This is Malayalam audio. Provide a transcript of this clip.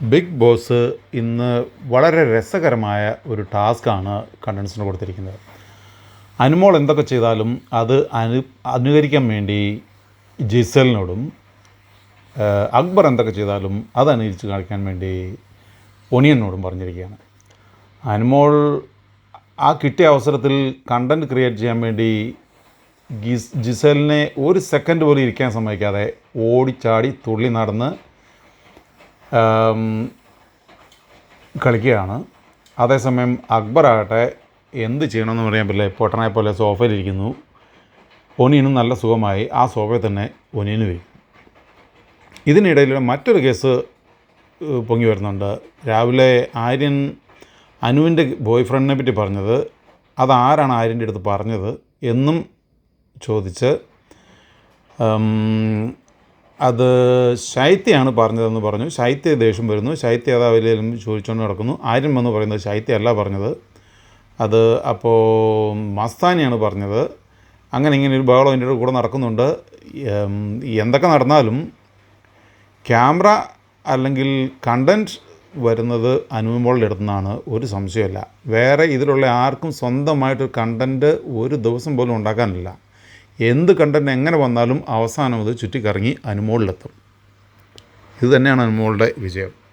ബിഗ് ബോസ് ഇന്ന് വളരെ രസകരമായ ഒരു ടാസ്ക്കാണ് കണ്ടൻസിന് കൊടുത്തിരിക്കുന്നത്. അനുമോൾ എന്തൊക്കെ ചെയ്താലും അത് അനു അനുകരിക്കാൻ വേണ്ടി ജിസലിനോടും അക്ബർ എന്തൊക്കെ ചെയ്താലും അത് അനുകരിച്ച് കാണിക്കാൻ വേണ്ടി ഒനിയനോടും പറഞ്ഞിരിക്കുകയാണ്. അനുമോൾ ആ കിട്ടിയ അവസരത്തിൽ കണ്ടന്റ് ക്രിയേറ്റ് ചെയ്യാൻ വേണ്ടി ഗിസ് ജിസലിനെ ഒരു സെക്കൻഡ് പോലും ഇരിക്കാൻ സമ്മതിക്കാതെ ഓടിച്ചാടി തുള്ളി നടന്ന് കളിക്കുകയാണ്. അതേസമയം അക്ബർ ആകട്ടെ എന്ത് ചെയ്യണമെന്ന് പറയാൻ പറ്റില്ല. പൊട്ടനെ പോലെ സോഫയിലിരിക്കുന്നു. ഒനിയനും നല്ല സുഖമായി. ആ സോഫയിൽ തന്നെ ഒനിയന് വരും. ഇതിനിടയിൽ മറ്റൊരു കേസ് പൊങ്ങി വരുന്നുണ്ട്. രാവിലെ ആര്യൻ അനുവിന്റെ ബോയ് ഫ്രണ്ടിനെ പറ്റി പറഞ്ഞത് അതാരാണ് ആര്യന്റെ അടുത്ത് പറഞ്ഞത് എന്നും ചോദിച്ച് അത് ശൈത്യയാണ് പറഞ്ഞതെന്ന് പറഞ്ഞു. ശൈത്യ ദേഷ്യം വരുന്നു. ശൈത്യ അത് അവരിലും ചോദിച്ചുകൊണ്ട് നടക്കുന്നു. ആര്യം എന്ന് പറയുന്നത് ശൈത്യമല്ല പറഞ്ഞത്. അത് അപ്പോൾ മസ്താനിയാണ് പറഞ്ഞത്. അങ്ങനെ ഇങ്ങനെ ഒരു ബഹളം എന്റെ കൂടെ നടക്കുന്നുണ്ട്. എന്തൊക്കെ നടന്നാലും ക്യാമറ അല്ലെങ്കിൽ കണ്ടന്റ് വരുന്നത് അനുമോളുടെ അടുത്തു നിന്നാണ് ഒരു സംശയമല്ല വേറെ ഇതിലുള്ള ആർക്കും സ്വന്തമായിട്ട് കണ്ടന്റ് ഒരു ദിവസം പോലും ഉണ്ടാക്കാനില്ല. എന്ത് കണ്ടന്റ് എങ്ങനെ വന്നാലും അവസാനം അത് ചുറ്റിക്കറങ്ങി അനുമോളിലെത്തും. ഇത് തന്നെയാണ് അനുമോളുടെ വിജയം.